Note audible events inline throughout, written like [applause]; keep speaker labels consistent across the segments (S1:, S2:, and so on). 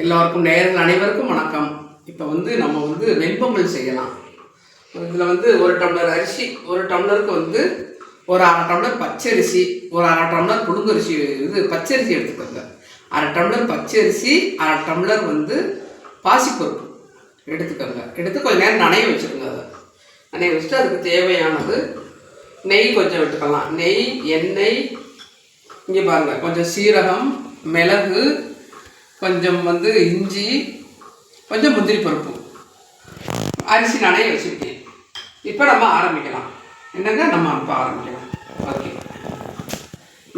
S1: எல்லோருக்கும் நேரில் அனைவருக்கும் வணக்கம். இப்போ வந்து நம்ம வந்து வெண்பொங்கல் செய்யலாம். இதில் வந்து ஒரு டம்ளர் அரிசி ஒரு டம்ளருக்கு வந்து ஒரு அரை டம்ளர் பச்சரிசி ஒரு அரை டம்ளர் புழுங்கரிசி இது பச்சரிசி எடுத்துக்கோங்க. அரை டம்ளர் பச்சரிசி அரை டம்ளர் வந்து பாசிப்பருப்பு எடுத்துக்கோங்க. எடுத்து கொஞ்சம் நேரம் நனைய வச்சுருங்க அதை. நனைய வச்சுட்டு அதுக்கு தேவையானது நெய் கொஞ்சம் விட்டுக்கலாம். நெய் எண்ணெய் இங்கே பாருங்கள் கொஞ்சம் சீரகம் மிளகு கொஞ்சம் வந்து இஞ்சி கொஞ்சம் முந்திரி பருப்பு. அரிசி நனைய வச்சுருக்கேன். இப்போ நம்ம ஆரம்பிக்கலாம். என்னங்க? நம்ம இப்போ ஆரம்பிக்கலாம். ஓகே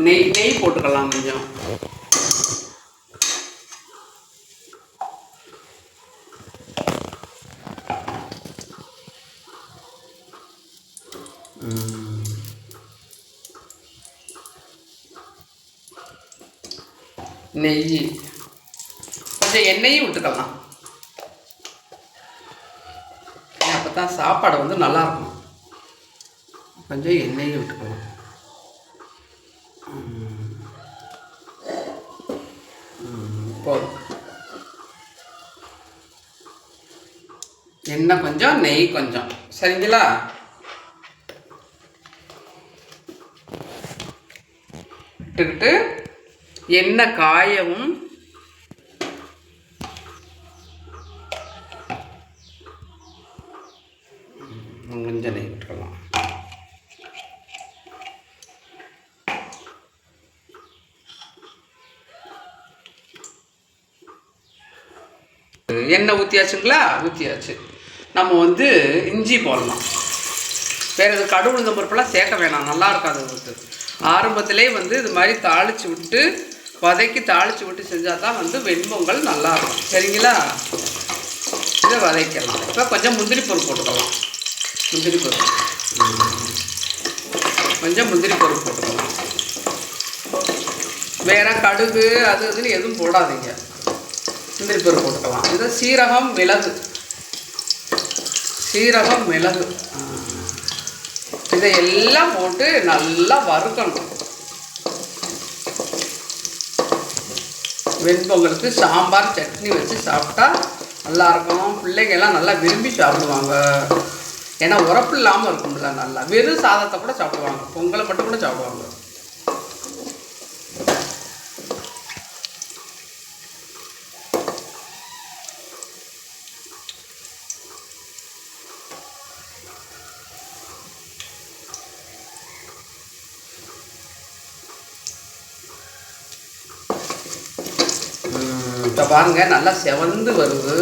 S1: நெய் நெய் போட்டுக்கலாம் கொஞ்சம். நெய். கொஞ்சம் எண்ணெயும் விட்டுக்கலாம். அப்போ தான் சாப்பாடு வந்து நல்லா இருக்கும் கொஞ்சம் எண்ணெயும் விட்டுக்கலாம் போதும் எண்ணெய் கொஞ்சம் நெய் கொஞ்சம். சரிங்களா? விட்டுக்கிட்டு எண்ணெய் காயவும் கொஞ்சம் நெய் எண்ணெய் ஊற்றியாச்சுங்களா ஊற்றியாச்சு நம்ம வந்து இஞ்சி போடலாம். வேறு இது கடுகு உளுந்தம் பருப்பெல்லாம் சேர்க்க வேணாம். நல்லா இருக்காது வந்து ஆரம்பத்திலே வந்து இது மாதிரி தாளித்து விட்டு வதக்கி தாளித்து விட்டு செஞ்சால் தான் வந்து வெண்பொங்கல் நல்லாயிருக்கும் சரிங்களா? இதை வதக்கலாம். இப்போ கொஞ்சம் முந்திரி பருப்பு போட்டுக்கலாம். முந்திரி பருப்பு. கொஞ்சம் முந்திரி பருப்பு போட்டுக்கலாம் வேறு கடுகு அது இதுன்னு எதுவும் போடாதீங்க. முந்திரி பருப்பு போட்டுக்கலாம். இது சீரகம் மிளகு. சீரகம் மிளகு. இதை எல்லாம் போட்டு நல்லா வறுக்கணும். வெண்பொங்கலுக்கு சாம்பார் சட்னி வச்சு சாப்பிட்டா நல்லா இருக்கும். நல்லா விரும்பி சாப்பிடுவாங்க. ஏன்னா உரப்பு இல்லாமல் இருக்கும்ல நல்லா. வெறும் சாதத்தை கூட சாப்பிடுவாங்க. பொங்கலை மட்டும் கூட சாப்பிடுவாங்க. இப்போ பாருங்க. நல்லா செவந்து வருது.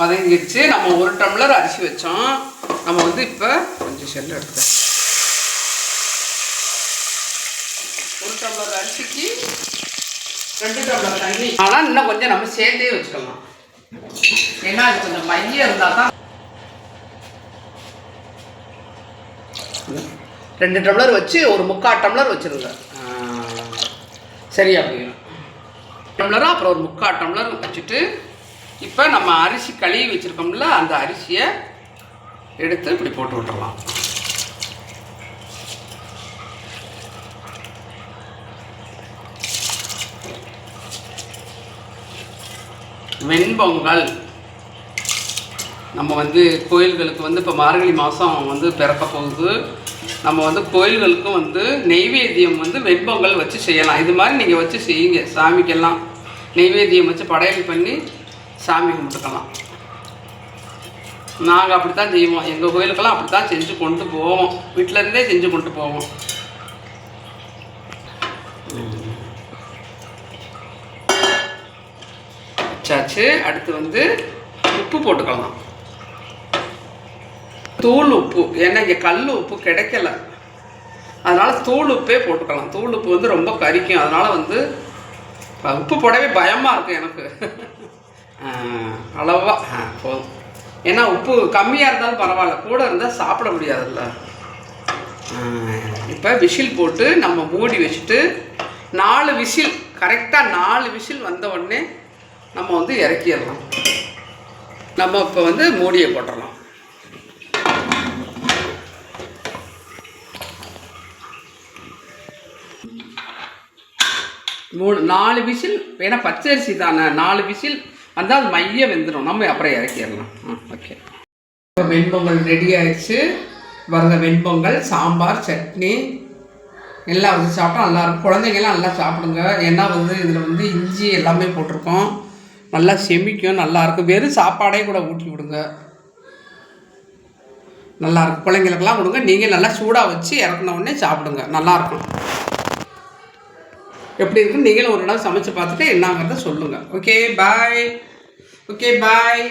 S1: வதங்கிடுச்சு நம்ம ஒரு டம்ளர் அரிசி வச்சோம். நம்ம வந்து இப்போ கொஞ்சம் செல்லு எடுத்து ஒரு டம்ளர் அரிசிக்கு ரெண்டு டம்ளர் தண்ணி. ஆனால் இன்னும் கொஞ்சம் நம்ம சேர்ந்தே வச்சுக்கலாம். ஏன்னா அது கொஞ்சம் மையம் இருந்தால் தான். ரெண்டு டம்ளர் வச்சு ஒரு முக்கால் டம்ளர் வச்சுருங்க. சரியா போயிடும். டம்ளராக அப்புறம் ஒரு முக்கால் டம்ளர் வச்சுட்டு இப்போ நம்ம அரிசி கழுவி வச்சுருக்கோம்ல அந்த அரிசியை எடுத்து இப்படி போட்டு விட்டுறலாம். வெண்பொங்கல். நம்ம வந்து கோயில்களுக்கு வந்து இப்போ மார்கழி மாதம் வந்து பிறக்க போகுது. நம்ம வந்து கோயில்களுக்கும் வந்து நெய்வேத்தியம் வந்து வெண்பொங்கல் வச்சு செய்யலாம். இது மாதிரி நீங்கள் வச்சு செய்யுங்க சாமிக்கெல்லாம். நெய்வேத்தியம் வச்சு படையல் பண்ணி சாமி கும்பிட்டுக்கலாம். நாங்கள் அப்படி தான் செய்வோம். எங்கள் கோயிலுக்கெல்லாம் அப்படி தான் செஞ்சு கொண்டு போவோம். வீட்டிலருந்தே செஞ்சு கொண்டு போவோம். வச்சாச்சு. அடுத்து வந்து உப்பு போட்டுக்கலாம். தூள் உப்பு. ஏன்னா இங்கே கல் உப்பு கிடைக்கல. அதனால் தூள் உப்பே போட்டுக்கலாம். தூள் உப்பு வந்து ரொம்ப கரிக்கும். அதனால் வந்து உப்பு போடவே பயமாக இருக்கும் எனக்கு. [laughs] அளவாக போதும். ஏன்னா உப்பு கம்மியாக இருந்தாலும் பரவாயில்ல. கூட இருந்தால் சாப்பிட முடியாதுல்ல. இப்போ விசில் போட்டு நம்ம மூடி வச்சுட்டு நாலு விசில் கரெக்டாக நாலு விசில் வந்த உடனே நம்ம வந்து இறக்கிடலாம். நம்ம இப்போ வந்து மூடியை போட்டுடலாம் மூணு நாலு விசில் ஏன்னா பச்சரிசி தானே. நாலு விசில் அந்த அது வெந்துடும் நம்ம அப்புறம் இறக்கிடலாம். ஆ ஓகே இப்போ வெண்பொங்கல் ரெடி ஆயிடுச்சு. பாருங்க வெண்பொங்கல் சாம்பார் சட்னி. எல்லாம் வந்து சாப்பிட்டா நல்லாயிருக்கும் குழந்தைங்கெல்லாம் நல்லா சாப்பிடுங்க. ஏன்னா வந்து இதில் வந்து இஞ்சி எல்லாமே போட்டிருக்கோம். நல்லா செமிக்கும் நல்லாயிருக்கும் வெறும் சாப்பாடே கூட ஊட்டி விடுங்க. நல்லாயிருக்கும் பிள்ளைங்களுக்கெல்லாம் கொடுங்க. நீங்கள் நல்லா சூடாக வச்சு இறக்குன உடனே சாப்பிடுங்க. நல்லாயிருக்கும் எப்படி இருக்குன்னு நீங்களும் ஒரு நாள் சமைச்சு பார்த்துட்டு என்னங்கிறத சொல்லுங்கள் ஓகே பாய் ஓகே பாய்